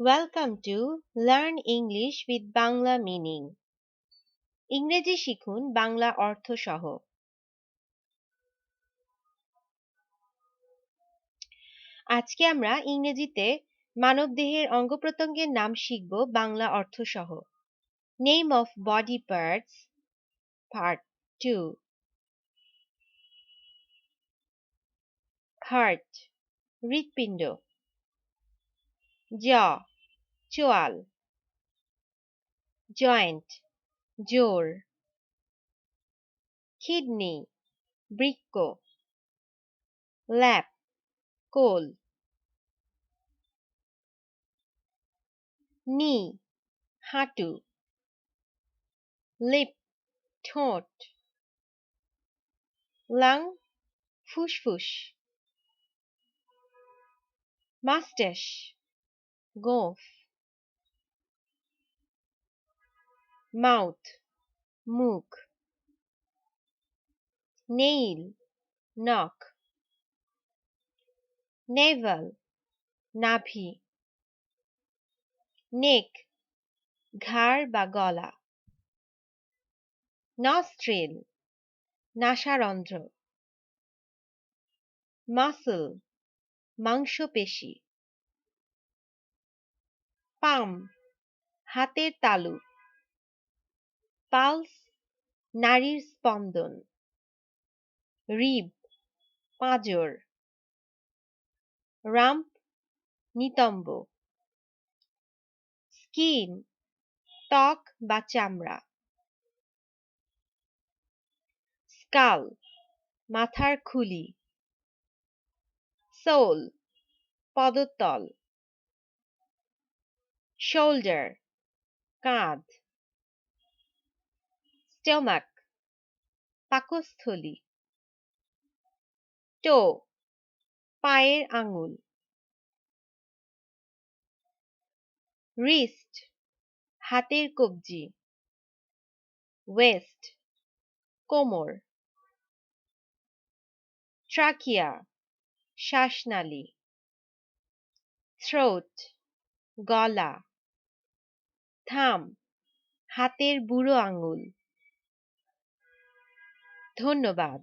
Welcome to learn English with Bangla meaning ইংরেজি শিখুন বাংলা অর্থ সহ আজকে আমরা ইংরেজিতে মানবদেহের অঙ্গ প্রত্যঙ্গের নাম শিখব বাংলা অর্থ সহ name of body parts part two heart হৃৎপিণ্ড। জ চোয়াল জয়েন্ট জোর কিডনি বৃক্ক ল্যাপ কোল নি হাঁটু লিপ ঠোঁট লাং ফুসফুস মাস্টাস গোঁফ মাউথ, মুখ, নেইল, নখ, নেভাল, নাভি, নেক, ঘাড় বা গলা, নস্ট্রিল, নাসারন্ধ্র, মাসল, মাংসপেশি, পাম, হাতের তালু। পালস, নারীর স্পন্দন। রিব, পাঁজর। রাম্প, নিতম্ব। স্কিন, ত্বক বা চামড়া। স্কাল, মাথার খুলি। সোল পদতল শোল্ডার, কাঁধ। স্টোমাক, পাকস্থলী, টো, পায়ের আঙুল রিস্ট হাতের কবজি ওয়েস্ট কোমর ট্রাকিয়া শ্বাসনালী থ্রোট গলা থাম হাতের বুড়ো আঙুল। ধন্যবাদ।